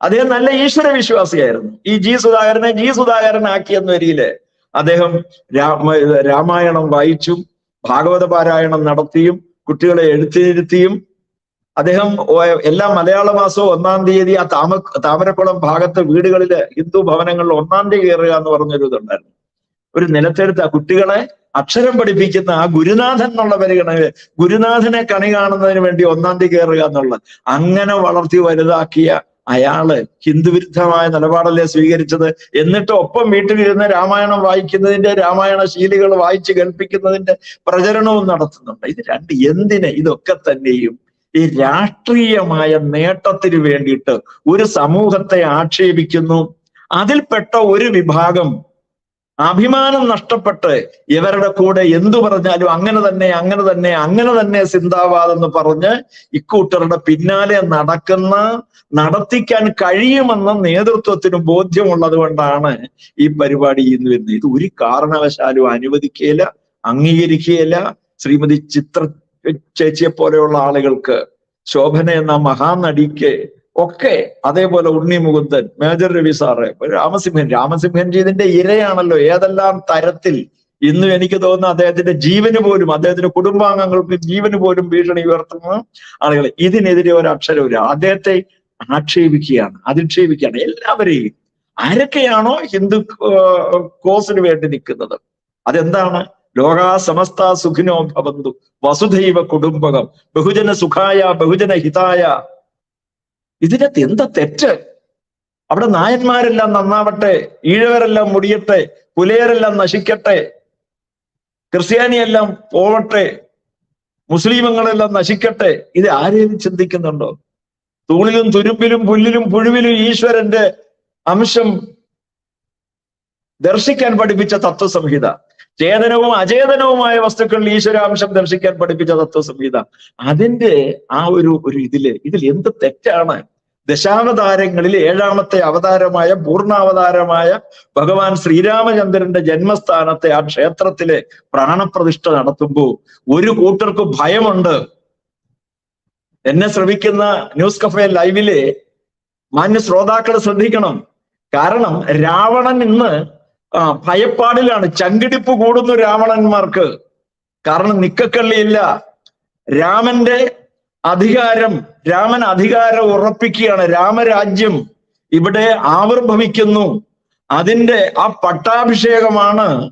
അദ്ദേഹം നല്ല ഈശ്വര വിശ്വാസിയായിരുന്നു. ഈ ജി സുധാകരനെ ജി സുധാകരൻ സുധാകരനാക്കിയെന്ന വരിയിൽ അദ്ദേഹം രാമ രാമായണം വായിച്ചും ഭാഗവത പാരായണം നടത്തിയും കുട്ടികളെ എഴുത്തിരുത്തിയും അദ്ദേഹം എല്ലാ മലയാള മാസവും ഒന്നാം തീയതി ആ താമ താമരക്കുളം ഭാഗത്ത് വീടുകളിൽ ഹിന്ദു ഭവനങ്ങളിൽ ഒന്നാം തീയതി കയറുക എന്ന് പറഞ്ഞൊരു ഇതുണ്ടായിരുന്നു. ഒരു നിലത്തെടുത്ത് ആ കുട്ടികളെ അക്ഷരം പഠിപ്പിക്കുന്ന ആ ഗുരുനാഥൻ എന്നുള്ള പരിഗണന ഗുരുനാഥനെ കണി കാണുന്നതിന് വേണ്ടി ഒന്നാം തീയതി കയറുക എന്നുള്ളത്. അങ്ങനെ വളർത്തി വലുതാക്കിയ അയാൾ ഹിന്ദുവിരുദ്ധമായ നിലപാടല്ലേ സ്വീകരിച്ചത്? എന്നിട്ട് ഒപ്പം വീട്ടിലിരുന്ന് രാമായണം വായിക്കുന്നതിന്റെ രാമായണ ശീലികൾ വായിച്ച് കേൾപ്പിക്കുന്നതിന്റെ പ്രചരണവും നടത്തുന്നുണ്ട്. ഇത് രണ്ട് എന്തിനെ? ഇതൊക്കെ തന്നെയും ഈ രാഷ്ട്രീയമായ നേട്ടത്തിന് വേണ്ടിയിട്ട് ഒരു സമൂഹത്തെ ആക്ഷേപിക്കുന്നു. അതിൽപ്പെട്ട ഒരു വിഭാഗം അഭിമാനം നഷ്ടപ്പെട്ട് ഇവരുടെ കൂടെ എന്തു പറഞ്ഞാലും അങ്ങനെ തന്നെ അങ്ങനെ തന്നെ അങ്ങനെ തന്നെ സിന്താവാദെന്ന് പറഞ്ഞ് ഇക്കൂട്ടരുടെ പിന്നാലെ നടക്കുന്ന നടത്തിക്കാൻ കഴിയുമെന്ന നേതൃത്വത്തിന് ബോധ്യമുള്ളത് കൊണ്ടാണ് ഈ പരിപാടി ഇന്ന് വരുന്നത്. ഇത് ഒരു കാരണവശാലും അനുവദിക്കുകയില്ല അംഗീകരിക്കുകയില്ല. ശ്രീമതി ചിത്ര ചേച്ചിയെ പോലെയുള്ള ആളുകൾക്ക് ശോഭന എന്ന മഹാനടിക്ക് ഒക്കെ അതേപോലെ ഉണ്ണി മുകുന്ദൻ മേജർ രവി സാറ് രാമസിംഹൻ. രാമസിംഹൻ ജി ഇതിന്റെ ഇരയാണല്ലോ. ഏതെല്ലാം തരത്തിൽ ഇന്നും എനിക്ക് തോന്നുന്നു അദ്ദേഹത്തിന്റെ ജീവന് പോലും അദ്ദേഹത്തിന്റെ കുടുംബാംഗങ്ങൾക്ക് ജീവന് പോലും ഭീഷണി ഉയർത്തുന്ന. ആളുകൾ ഇതിനെതിരെ ഒരു അക്ഷരമില്ല അദ്ദേഹത്തെ ആക്ഷേപിക്കുകയാണ് അധിക്ഷേപിക്കുകയാണ്. എല്ലാവരെയും ആരൊക്കെയാണോ ഹിന്ദു കോസിന് വേണ്ടി നിൽക്കുന്നത്? അതെന്താണ്? ലോകാ സമസ്ത സുഖിനോ ഭവന്തു. വസുധൈവ കുടുംബകം. ബഹുജന സുഖായ ബഹുജന ഹിതായ. ഇതിനകത്ത് എന്താ തെറ്റ്? അവിടെ നായന്മാരെല്ലാം നന്നാവട്ടെ ഈഴവരെല്ലാം മുടിയട്ടെ പുലയരെല്ലാം നശിക്കട്ടെ ക്രിസ്ത്യാനിയെല്ലാം പോവട്ടെ മുസ്ലിമങ്ങളെല്ലാം നശിക്കട്ടെ ഇത് ആരെയും ചിന്തിക്കുന്നുണ്ടോ? തൂണിലും തുരുമ്പിലും പുല്ലിലും പുഴുവിലും ഈശ്വരന്റെ അംശം ദർശിക്കാൻ പഠിപ്പിച്ച തത്വസംഹിത. ചേതനവും അചേതനവുമായ വസ്തുക്കളിൽ ഈശ്വരാംശം ദർശിക്കാൻ പഠിപ്പിച്ച തത്വസംഹിത. അതിന്റെ ആ ഒരു ഒരു ഇതിൽ ഇതിൽ എന്ത് തെറ്റാണ്? ദശാവതാരങ്ങളിൽ ഏഴാമത്തെ അവതാരമായ പൂർണാവതാരമായ ഭഗവാൻ ശ്രീരാമചന്ദ്രന്റെ ജന്മസ്ഥാനത്തെ ആ ക്ഷേത്രത്തിലെ പ്രാണപ്രതിഷ്ഠ നടത്തുമ്പോൾ ഒരു കൂട്ടർക്ക് ഭയമുണ്ട്. എന്നെ ശ്രമിക്കുന്ന ന്യൂസ് കഫേ ലൈവിൽ മാന്യ ശ്രോതാക്കൾ ശ്രദ്ധിക്കണം. കാരണം രാവണൻ ഇന്ന് ഭയപ്പാടിലാണ് ചങ്കിടിപ്പ് കൂടുന്നു രാവണന്മാർക്ക്. കാരണം നിക്കക്കള്ളിയില്ല. രാമന്റെ അധികാരം രാമൻ അധികാരം ഉറപ്പിക്കുകയാണ്. രാമരാജ്യം ഇവിടെ ആവിർഭവിക്കുന്നു. അതിന്റെ ആ പട്ടാഭിഷേകമാണ്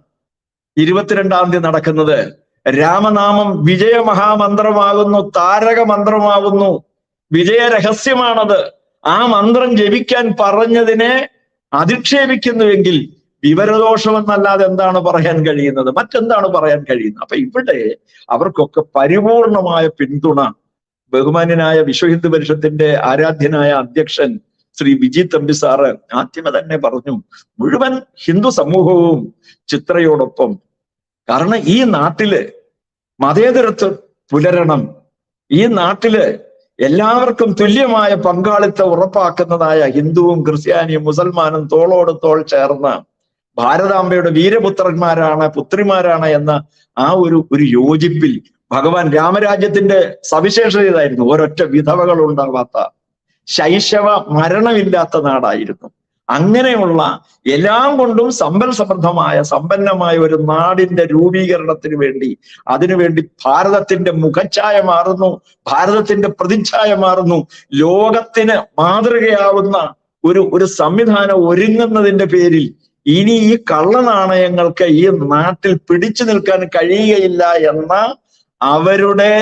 ഇരുപത്തിരണ്ടാം തീയതി നടക്കുന്നത്. രാമനാമം വിജയ മഹാമന്ത്രമാകുന്നു താരക മന്ത്രമാകുന്നു വിജയരഹസ്യമാണത് ആ മന്ത്രം ജപിക്കാൻ പറഞ്ഞതിനെ അധിക്ഷേപിക്കുന്നുവെങ്കിൽ വിവരദോഷമെന്നല്ലാതെ എന്താണ് പറയാൻ കഴിയുന്നത്? മറ്റെന്താണ് പറയാൻ കഴിയുന്നത്? അപ്പൊ ഇവിടെ അവർക്കൊക്കെ പരിപൂർണമായ പിന്തുണ ബഹുമാന്യനായ വിശ്വ ഹിന്ദു പരിഷത്തിന്റെ ആരാധ്യനായ അധ്യക്ഷൻ ശ്രീ വിജി തമ്പി സാറ് ആദ്യമേ തന്നെ പറഞ്ഞു മുഴുവൻ ഹിന്ദു സമൂഹവും ചിത്രയോടൊപ്പം. കാരണം ഈ നാട്ടിൽ മതേതരത്വ പുലരണം ഈ നാട്ടിൽ എല്ലാവർക്കും തുല്യമായ പങ്കാളിത്തം ഉറപ്പാക്കുന്നതായ ഹിന്ദുവും ക്രിസ്ത്യാനിയും മുസൽമാനും തോളോട് തോൾ ചേർന്ന് ഭാരതാംബയുടെ വീരപുത്രന്മാരാണ് പുത്രിമാരാണ് എന്ന ആ ഒരു ഒരു യോജിപ്പിൽ ഭഗവാൻ രാമരാജ്യത്തിന്റെ സവിശേഷത ഇതായിരുന്നു ഒരൊറ്റ വിധവകൾ ഉണ്ടാവാത്ത ശൈശവ മരണമില്ലാത്ത നാടായിരുന്നു. അങ്ങനെയുള്ള എല്ലാം കൊണ്ടും സമ്പൽ സമൃദ്ധമായ സമ്പന്നമായ ഒരു നാടിന്റെ രൂപീകരണത്തിന് വേണ്ടി അതിനുവേണ്ടി ഭാരതത്തിന്റെ മുഖച്ഛായ മാറുന്നു ഭാരതത്തിന്റെ പ്രതിച്ഛായ മാറുന്നു. ലോകത്തിന് മാതൃകയാവുന്ന ഒരു ഒരു സംവിധാനം ഒരുങ്ങുന്നതിന്റെ പേരിൽ ഇനി ഈ കള്ളനാണയങ്ങൾക്ക് ഈ നാട്ടിൽ പിടിച്ചു നിൽക്കാൻ കഴിയുകയില്ല എന്ന അവരുടെ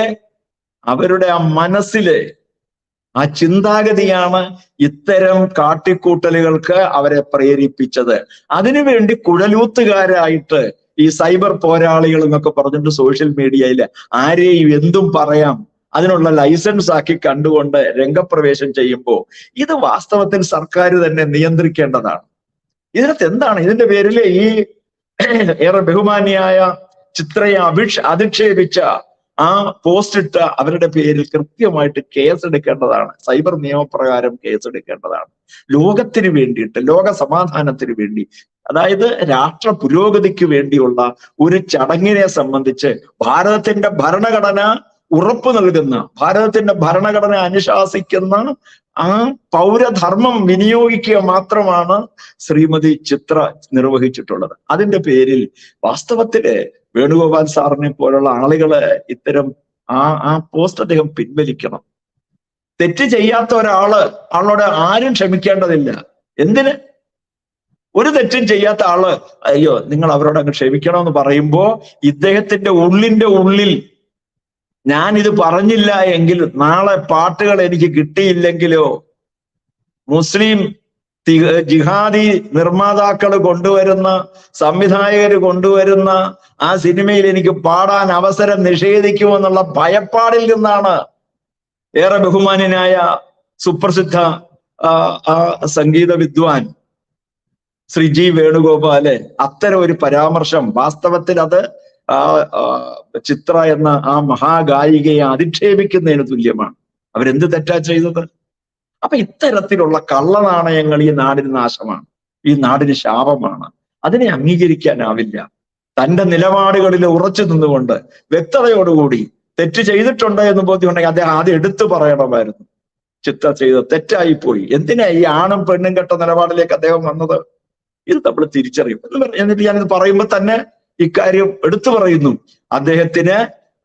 അവരുടെ ആ മനസ്സിലെ ആ ചിന്താഗതിയാണ് ഇത്തരം കാട്ടിക്കൂട്ടലുകൾക്ക് അവരെ പ്രേരിപ്പിച്ചത്. അതിനുവേണ്ടി കുഴലൂത്തുകാരായിട്ട് ഈ സൈബർ പോരാളികൾ എന്നൊക്കെ പറഞ്ഞിട്ട് സോഷ്യൽ മീഡിയയിൽ ആരെയും എന്തും പറയാം. അതിനുള്ള ലൈസൻസ് ആക്കി കണ്ടുകൊണ്ട് രംഗപ്രവേശം ചെയ്യുമ്പോൾ ഇത് വാസ്തവത്തിൽ സർക്കാർ തന്നെ നിയന്ത്രിക്കേണ്ടതാണ്. ഇതിനകത്ത് എന്താണ്? ഇതിന്റെ പേരിൽ ഈ ഏറെ ബഹുമാനിയായ ചിത്രയെ അഭിക്ഷ അധിക്ഷേപിച്ച ആ പോസ്റ്റ് ഇട്ട അവരുടെ പേരിൽ കൃത്യമായിട്ട് കേസ് എടുക്കേണ്ടതാണ് സൈബർ നിയമപ്രകാരം കേസ് എടുക്കേണ്ടതാണ് ലോകത്തിന് വേണ്ടിയിട്ട് ലോക സമാധാനത്തിന് വേണ്ടി അതായത് രാഷ്ട്ര പുരോഗതിക്ക് വേണ്ടിയുള്ള ഒരു ചടങ്ങിനെ സംബന്ധിച്ച് ഭാരതത്തിന്റെ ഭരണഘടന ഉറപ്പു നൽകുന്ന ഭാരതത്തിന്റെ ഭരണഘടന അനുശാസിക്കുന്ന ആ പൗരധർമ്മം വിനിയോഗിക്കുക മാത്രമാണ് ശ്രീമതി ചിത്ര നിർവഹിച്ചിട്ടുള്ളത്. അതിന്റെ പേരിൽ വാസ്തവത്തിൽ വേണുഗോപാൽ സാറിനെ പോലുള്ള ആളുകൾ ഇത്തരം ആ ആ പോസ്റ്റ് അദ്ദേഹം പിൻവലിക്കണം. തെറ്റ് ചെയ്യാത്ത ഒരാൾ ആളോട് ആരും ക്ഷമിക്കേണ്ടതില്ല. എന്തിന്? ഒരു തെറ്റും ചെയ്യാത്ത ആൾ അയ്യോ നിങ്ങൾ അവരോട് അങ്ങ് ക്ഷമിക്കണമെന്ന് പറയുമ്പോ ഇദ്ദേഹത്തിന്റെ ഉള്ളിന്റെ ഉള്ളിൽ ഞാൻ ഇത് പറഞ്ഞില്ല എങ്കിൽ നാളെ പാട്ടുകൾ എനിക്ക് കിട്ടിയില്ലെങ്കിലോ? മുസ്ലിം ജിഹാദി നിർമ്മാതാക്കൾ കൊണ്ടുവരുന്ന സംവിധായകർ കൊണ്ടുവരുന്ന ആ സിനിമയിൽ എനിക്ക് പാടാൻ അവസരം നിഷേധിക്കുമെന്നുള്ള ഭയപ്പാടിൽ നിന്നാണ് ഏറെ ബഹുമാന്യനായ സുപ്രസിദ്ധ സംഗീത വിദ്വാൻ ശ്രീ ജി വേണുഗോപാൽ അത്തരം ഒരു പരാമർശം. വാസ്തവത്തിൽ അത് ആ ചിത്ര എന്ന ആ മഹാഗായികയെ അധിക്ഷേപിക്കുന്നതിന് തുല്യമാണ്. അവരെന്ത് തെറ്റാ ചെയ്തത്? അപ്പൊ ഇത്തരത്തിലുള്ള കള്ളനാണയങ്ങൾ ഈ നാടിന് നാശമാണ്. ഈ നാടിന് ശാപമാണ്. അതിനെ അംഗീകരിക്കാനാവില്ല. തന്റെ നിലപാടുകളിൽ ഉറച്ചു നിന്നുകൊണ്ട് വ്യക്തതയോടുകൂടി തെറ്റ് ചെയ്തിട്ടുണ്ട് എന്ന് ബോധ്യമുണ്ടെങ്കിൽ അദ്ദേഹം ആദ്യം എടുത്തു പറയണമായിരുന്നു. ചിത്ര ചെയ്ത് തെറ്റായിപ്പോയി. എന്തിനാ ഈ ആണും പെണ്ണും കെട്ട നിലപാടിലേക്ക് അദ്ദേഹം വന്നത്? ഇത് നമ്മൾ തിരിച്ചറിയും. എന്ന് എന്നിട്ട് ഞാനിത് പറയുമ്പോൾ തന്നെ ഇക്കാര്യം എടുത്തു പറയുന്നു. അദ്ദേഹത്തിന്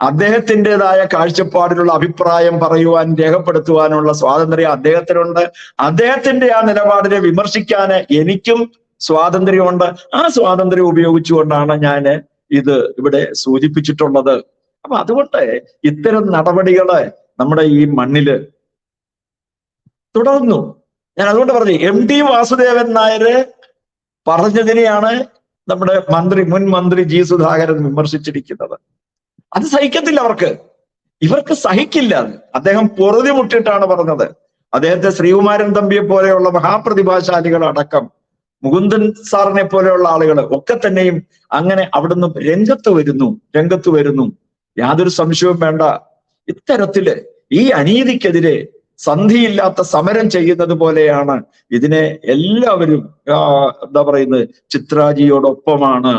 അദ്ദേഹത്തിന്റെതായ കാഴ്ചപ്പാടിലുള്ള അഭിപ്രായം പറയുവാൻ രേഖപ്പെടുത്തുവാനുള്ള സ്വാതന്ത്ര്യം അദ്ദേഹത്തിനുണ്ട്. അദ്ദേഹത്തിന്റെ ആ നിലപാടിനെ വിമർശിക്കാൻ എനിക്കും സ്വാതന്ത്ര്യമുണ്ട്. ആ സ്വാതന്ത്ര്യം ഉപയോഗിച്ചുകൊണ്ടാണ് ഞാൻ ഇത് ഇവിടെ സൂചിപ്പിച്ചിട്ടുള്ളത്. അപ്പൊ അതുകൊണ്ട് ഇത്തരം നടപടികൾ നമ്മുടെ ഈ മണ്ണിൽ തുടർന്നു. ഞാൻ അതുകൊണ്ട് പറഞ്ഞു എം ടി വാസുദേവൻ നായര് പറഞ്ഞതിനെയാണ് നമ്മുടെ മന്ത്രി മുൻ മന്ത്രി ജി സുധാകരൻ വിമർശിച്ചിരിക്കുന്നത്. അത് സഹിക്കത്തില്ല അവർക്ക്. ഇവർക്ക് സഹിക്കില്ല അദ്ദേഹം പൊറുതി മുട്ടിട്ടാണ് പറഞ്ഞത്. അദ്ദേഹത്തെ ശ്രീകുമാരൻ തമ്പിയെ പോലെയുള്ള മഹാപ്രതിഭാശാലികൾ അടക്കം മുകുന്ദൻ സാറിനെ പോലെയുള്ള ആളുകൾ ഒക്കെ തന്നെയും അങ്ങനെ അവിടുന്ന് രംഗത്ത് വരുന്നു രംഗത്ത് വരുന്നു. യാതൊരു സംശയവും വേണ്ട. ഇത്തരത്തിൽ ഈ അനീതിക്കെതിരെ സന്ധിയില്ലാത്ത സമരം ചെയ്യുന്നത് പോലെയാണ് ഇതിനെ എല്ലാവരും എന്താ പറയുന്നത് ചിത്രാജിയോടൊപ്പമാണ്.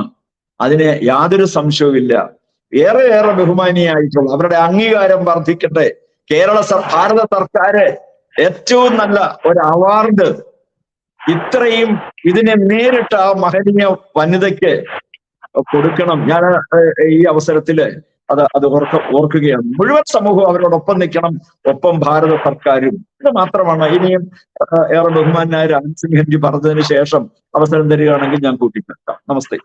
അതിന് യാതൊരു സംശയവുമില്ല. ഏറെ ഏറെ ബഹുമാനിയായിട്ടുള്ള അവരുടെ അംഗീകാരം വർദ്ധിക്കട്ടെ. കേരള ഭാരത സർക്കാര് ഏറ്റവും നല്ല ഒരു അവാർഡ്. ഇത്രയും ഇതിനെ നേരിട്ട് ആ മഹനീയ വനിതയ്ക്ക് കൊടുക്കണം. ഞാൻ ഈ അവസരത്തിൽ അത് അത് ഓർക്ക ഓർക്കുകയാണ്. മുഴുവൻ സമൂഹവും അവരോടൊപ്പം നിൽക്കണം. ഒപ്പം ഭാരത സർക്കാരും. ഇത് മാത്രമാണ്. ഇനിയും ഏറെ ബഹുമാനായ രാജസിംഹൻജി പറഞ്ഞതിന് ശേഷം അവസരം തരികയാണെങ്കിൽ ഞാൻ കൂട്ടിച്ചേർക്കാം. നമസ്തേ.